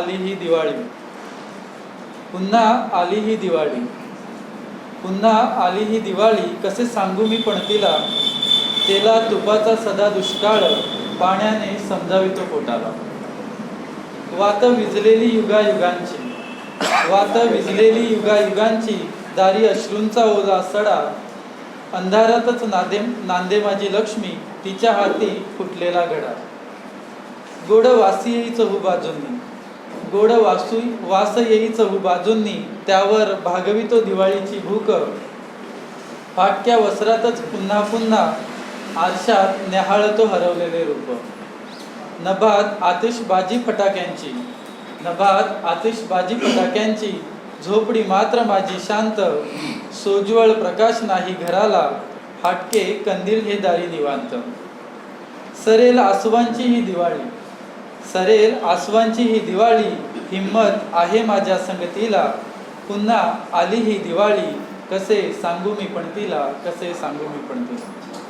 आली ही दिवाळी. पुन्हा आली ही दिवाळी. पुन्हा आली ही दिवाळी कसे सांगू मी पणतीला तेला? तुपाचा सदा दुष्काळ पाण्याने समजावितो पोटाला. वात विजलेली युगायुगांची. वात विजलेली युगायुगांची दारी अश्रूंचा ओला सडा. अंधारातच नादे नांदे माझी लक्ष्मी तिच्या हाती फुटलेला घडा गोड वासी चहू बाजूंनी गोड वासू वास येई चहू बाजूंनी त्यावर भागवितो दिवाळीची भूक. फाटक्या वस्त्रातच पुन्हा पुन्हा आरशात न्याहाळतो हरवलेले रूप. नभात आतिषबाजी फटाक्यांची. नभात आतिषबाजी फटाक्यांची. झोपडी मात्र माझी शांत. सोज्वळ प्रकाश नाही घराला. फाटके कंदील हे दारी निवांत. सरेल आसवांची ही दिवाळी. सरेल आसवांची ही दिवाळी हिम्मत आहे माझ्या संगतीला पुन्हा आली ही दिवाळी कसे सांगू मी पण तिला कसे सांगू मी पण तिला.